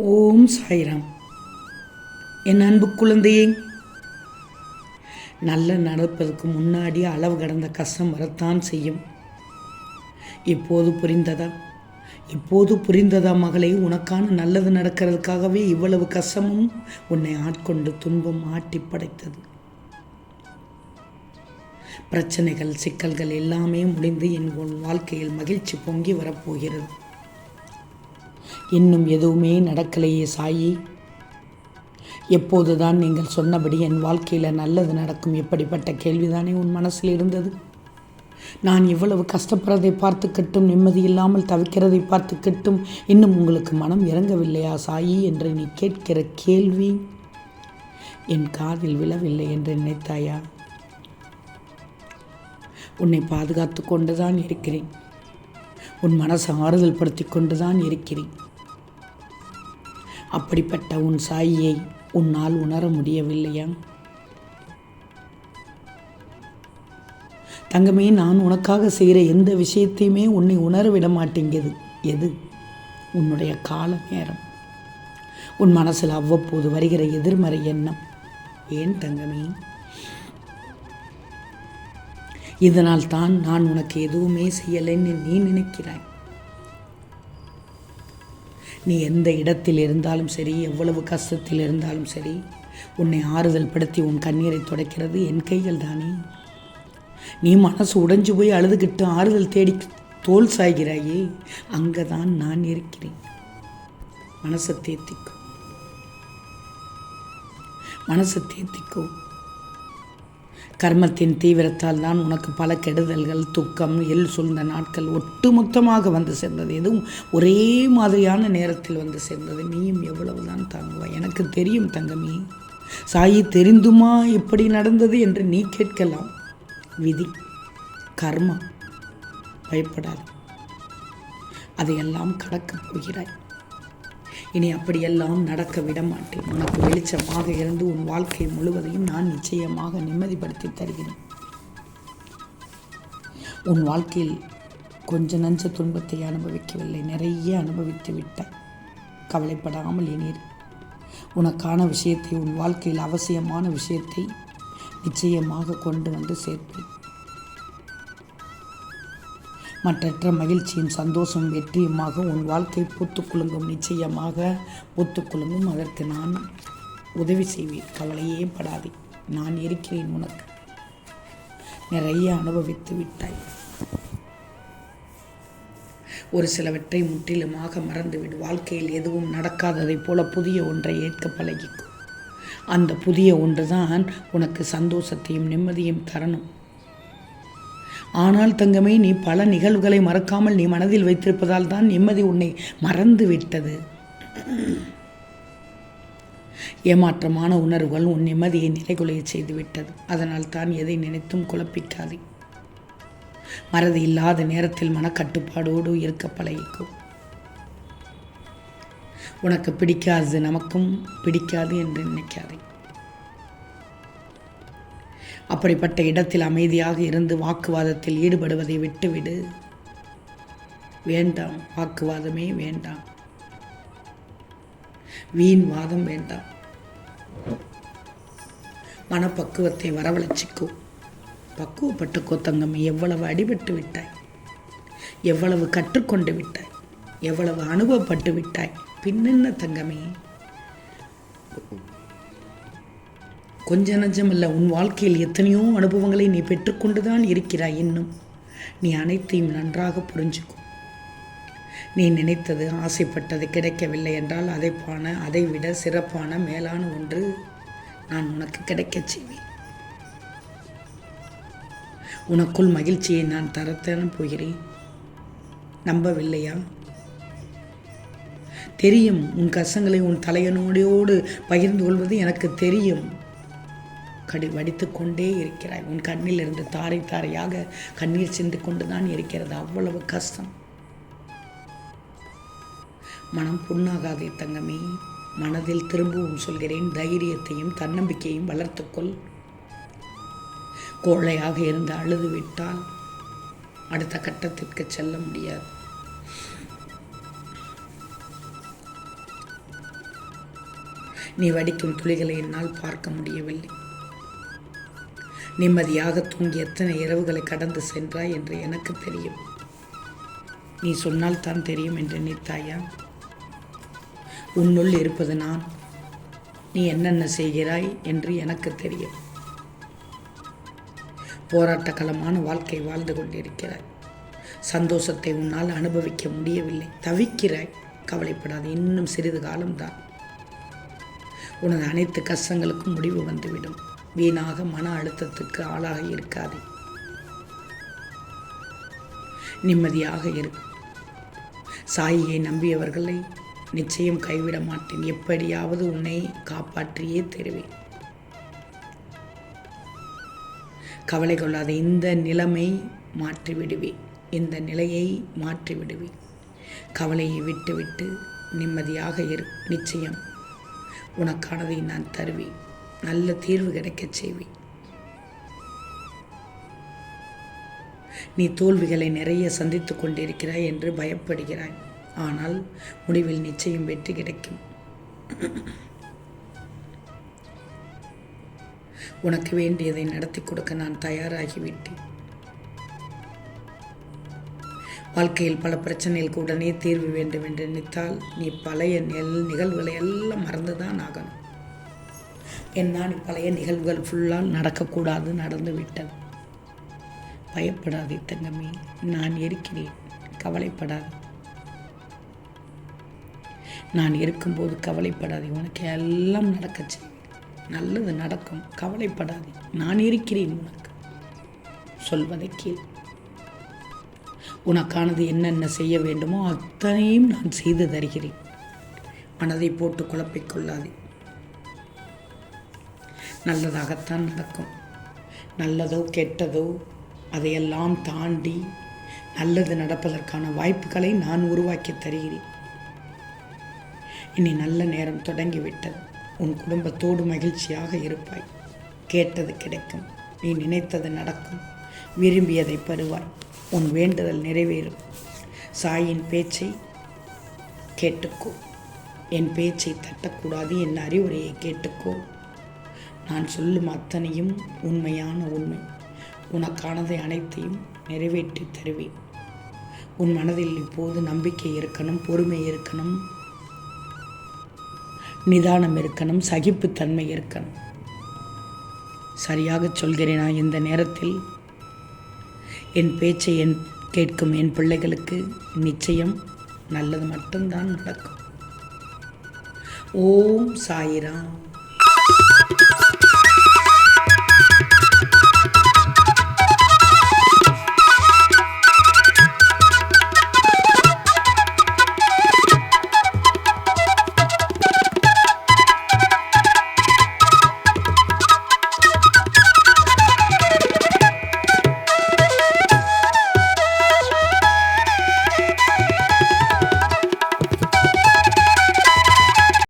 ஓம் சாய்ராம். என் அன்பு குழந்தையே நல்ல நடப்பதற்கு முன்னாடி அளவு கடந்த கஷ்டம் வரத்தான் செய்யும். இப்போது புரிந்ததா? இப்போது புரிந்ததா மகளே உனக்கான நல்லது நடக்கிறதுக்காகவே இவ்வளவு கஷ்டமும் உன்னை ஆட்கொண்டு துன்பம் ஆட்டி படைத்தது. பிரச்சனைகள் சிக்கல்கள் எல்லாமே முடிந்து என் உன் வாழ்க்கையில் மகிழ்ச்சி பொங்கி வரப்போகிறது. இன்னும் எதுவுமே நடக்கலையே சாயி. எப்போதுதான் நீங்கள் சொன்னபடி என் வாழ்க்கையில் நல்லது நடக்கும் எப்படிப்பட்ட கேள்விதானே உன் மனசில் இருந்தது. நான் இவ்வளவு கஷ்டப்படுறதை பார்த்துக்கட்டும் நிம்மதி இல்லாமல் தவிக்கிறதை பார்த்துக்கட்டும் இன்னும் உங்களுக்கு மனம் இறங்கவில்லையா சாயி என்று நீ கேட்கிற கேள்வி? என் காதில் விழவில்லை என்று நினைத்தாயா? உன்னை பாதுகாத்து கொண்டுதான் இருக்கிறேன். உன் மனசை ஆறுதல் படுத்தி கொண்டுதான் இருக்கிறேன். அப்படிப்பட்ட உன் சாயியை உன்னால் உணர முடியவில்லையா? தங்கமே நான் உனக்காக செய்கிற எந்த விஷயத்தையுமே உன்னை உணர விட மாட்டேங்குது எது? உன்னுடைய கால நேரம். உன் மனசில் அவ்வப்போது வருகிற எதிர்மறை எண்ணம். ஏன் தங்கமே? இதனால் தான் நான் உனக்கு எதுவுமே செய்யலைன்னு நீ நினைக்கிறாய். நீ எந்த இடத்தில் இருந்தாலும் சரி எவ்வளவு கஷ்டத்தில் இருந்தாலும் சரி உன்னை ஆறுதல் படுத்தி உன் கண்ணீரை துடைக்கிறது என் கைகள் தானே. நீ மனசு உடைஞ்சு போய் அழுதுகிட்டு ஆறுதல் தேடி தோல் சாய்கிறாயே அங்கே தான் நான் இருக்கிறேன். மனசை தேத்திக்கும் மனசை தேத்திக்கும் கர்மத்தின் தீவிரத்தால் தான் உனக்கு பல கெடுதல்கள் துக்கம் எல் சூழ்ந்த நாட்கள் ஒட்டுமொத்தமாக வந்து சேர்ந்தது. எதுவும் ஒரே மாதிரியான நேரத்தில் வந்து சேர்ந்தது. நீயும் எவ்வளவுதான் தாங்குவாய். எனக்கு தெரியும் தங்கமி. சாயி தெரிந்துமா இப்படி நடந்தது என்று நீ கேட்கலாம். விதி கர்மா. பயப்படாது. அதையெல்லாம் கடக்கப் போகிறாய். இனி அப்படியெல்லாம் நடக்க விட மாட்டேன் உனக்கு வெளிச்சமாக இருந்து உன் வாழ்க்கை முழுவதையும் நான் நிச்சயமாக நிம்மதிப்படுத்தி தருகிறேன். உன் வாழ்க்கையில் கொஞ்ச நஞ்ச துன்பத்தை அனுபவிக்கவில்லை. நிறைய அனுபவித்து விட்டாய். கவலைப்படாமல் இனீர். உனக்கான விஷயத்தை உன் வாழ்க்கையில் அவசியமான விஷயத்தை நிச்சயமாக கொண்டு வந்து சேர்ப்பேன். மற்றற்ற மகிழ்ச்சியும் சந்தோஷம் வெற்றியுமாக உன் வாழ்க்கை பூத்துக்குலுங்கும். நிச்சயமாக பூத்துக்குலுங்கும். அதற்கு நான் உதவி செய்வேன். கவலையே படாதே. நான் இருக்கிறேன் உனக்கு. நிறைய அனுபவித்து விட்டாய். ஒரு சிலவற்றை முற்றிலுமாக மறந்துவிடு. வாழ்க்கையில் எதுவும் நடக்காததைப் போல புதிய ஒன்றை ஏற்க பழகிக்கும் அந்த புதிய ஒன்று தான் உனக்கு சந்தோஷத்தையும் நிம்மதியும் தரணும். ஆனால் தங்கமே நீ பல நிகழ்வுகளை மறக்காமல் நீ மனதில் வைத்திருப்பதால் தான் நிம்மதி உன்னை மறந்து விட்டது ஏமாற்றமான உணர்வுகள் உன் நிம்மதியை நிலைகுலைய செய்து விட்டது அதனால் தான் எதை நினைத்தும் குழப்பிக்காதே. மறதி இல்லாத நேரத்தில் மனக்கட்டுப்பாடோடு இருக்க பழகிக்கும் உனக்கு பிடிக்காதது நமக்கும் பிடிக்காது என்று நினைக்காதே. அப்படிப்பட்ட இடத்தில் அமைதியாக இருந்து வாக்குவாதத்தில் ஈடுபடுவதை விட்டுவிடு. வேண்டாம் வாக்குவாதமே வேண்டாம். வீண் வாதம் வேண்டாம். மனப்பக்குவத்தை வரவழைச்சிக்கோ. பக்குவப்பட்டுக்கோ தங்கம் எவ்வளவு அடிபட்டு விட்டாய்? எவ்வளவு கற்றுக்கொண்டு விட்டாய்? எவ்வளவு அனுபவப்பட்டு விட்டாய்? பின்னென்ன தங்கமே. கொஞ்ச நஞ்சமல்ல உன் வாழ்க்கையில் எத்தனையோ அனுபவங்களை நீ பெற்றுக்கொண்டு தான் இருக்கிறாய் இன்னும் நீ அனைத்தையும் நன்றாக புரிஞ்சுக்கும் நீ நினைத்தது ஆசைப்பட்டது கிடைக்கவில்லை என்றால் அதை பான அதை விட சிறப்பான மேலான ஒன்று நான் உனக்கு கிடைக்கச் செய்வேன். உனக்குள் மகிழ்ச்சியை நான் தரத்தான போகிறேன். நம்பவில்லையா? தெரியும் உன் கஷ்டங்களை உன் தலையனோடையோடு பகிர்ந்து கொள்வது எனக்கு தெரியும். கடி வடித்து கொண்டே இருக்கிறாய். உன் கண்ணில் இருந்து தாரை தாரையாக கண்ணீர் சிந்து கொண்டு தான் இருக்கிறது. அவ்வளவு கஷ்டம். மனம் புண்ணாகாதே தங்கமே. மனதில் திரும்பவும் சொல்கிறேன். தைரியத்தையும் தன்னம்பிக்கையும் வளர்த்துக்கொள். கோழையாக இருந்து அழுது விட்டால் அடுத்த கட்டத்திற்கு செல்ல முடியாது. நீ வடிக்கும் துளிகளை என்னால் பார்க்க முடியவில்லை. நிம்மதியாக தூங்கி எத்தனை இரவுகளை கடந்து சென்றாய் என்று எனக்கு தெரியும். நீ சொன்னால் தான் தெரியும் என்று நினைத்தாயா? உன்னுள் இருப்பது நான். நீ என்னென்ன செய்கிறாய் என்று எனக்கு தெரியும். போராட்டக்களமான வாழ்க்கை வாழ்ந்து கொண்டிருக்கிறாய். சந்தோஷத்தை உன்னால் அனுபவிக்க முடியவில்லை. தவிக்கிறாய். கவலைப்படாது. இன்னும் சிறிது காலம்தான். உனது அனைத்து கஷ்டங்களுக்கும் முடிவு வந்துவிடும். வீணாக மன அழுத்தத்துக்கு ஆளாக இருக்காதே. நிம்மதியாக இரு. சாயியை நம்பியவர்களை நிச்சயம் கைவிட மாட்டேன். எப்படியாவது உன்னை காப்பாற்றியே தருவேன். கவலை கொள்ளாத இந்த நிலைமை மாற்றி விடுவேன் இந்த நிலையை மாற்றி விடுவேன் கவலையை விட்டுவிட்டு நிம்மதியாக இரு. நிச்சயம் உனக்கானதை நான் தருவேன். நல்ல தீர்வு கிடைக்கச் செய்வேன் நீ தோல்விகளை நிறைய சந்தித்து கொண்டிருக்கிறாய் என்று பயப்படுகிறாய். ஆனால் முடிவில் நிச்சயம் வெற்றி கிடைக்கும். உனக்கு வேண்டியதை நடத்தி கொடுக்க நான் தயாராகிவிட்டேன். வாழ்க்கையில் பல பிரச்சனைகளுக்கு உடனே தீர்வு வேண்டும் என்று நினைத்தால் நீ பழைய நெல் நிகழ்வுகளை எல்லாம் மறந்துதான் ஆகணும். என்னால் பழைய நிகழ்வுகள் ஃபுல்லாக நடக்கக்கூடாது நடந்து விட்டது பயப்படாதே தங்கமே நான் இருக்கிறேன். கவலைப்படாது. நான் இருக்கும்போது கவலைப்படாதே உனக்கு எல்லாம் நடக்கச்சு நல்லது நடக்கும். கவலைப்படாதே நான் இருக்கிறேன் உனக்கு. சொல்வதை கேள். உனக்கானது என்னென்ன செய்ய வேண்டுமோ அத்தனையும் நான் செய்து தருகிறேன். மனதை போட்டு குழப்பிக்கொள்ளாதே நல்லதாகத்தான் நடக்கும். நல்லதோ கெட்டதோ அதையெல்லாம் தாண்டி நல்லது நடப்பதற்கான வாய்ப்புகளை நான் உருவாக்கி தருகிறேன். இனி நல்ல நேரம் தொடங்கிவிட்டது. உன் குடும்பத்தோடு மகிழ்ச்சியாக இருப்பாய். கேட்டது கிடைக்கும். நீ நினைத்தது நடக்கும். விரும்பியதை பெறுவாய். உன் வேண்டுதல் நிறைவேறும். சாயின் பேச்சை கேட்டுக்கோ. என் பேச்சை தட்டக்கூடாது. என் அறிவுரையை கேட்டுக்கோ. நான் சொல்லும் அத்தனையும் உண்மையான உண்மை. உனக்கானதை அனைத்தையும் நிறைவேற்றி தருவேன். உன் மனதில் இப்போது நம்பிக்கை இருக்கணும் பொறுமை இருக்கணும் நிதானம் இருக்கணும் சகிப்புத்தன்மை இருக்கணும். சரியாக சொல்கிறேனா இந்த நேரத்தில்? என் பேச்சை என் கேட்கும் என் பிள்ளைகளுக்கு நிச்சயம் நல்லது மட்டும்தான் நடக்கும். ஓம் சாயிராம்.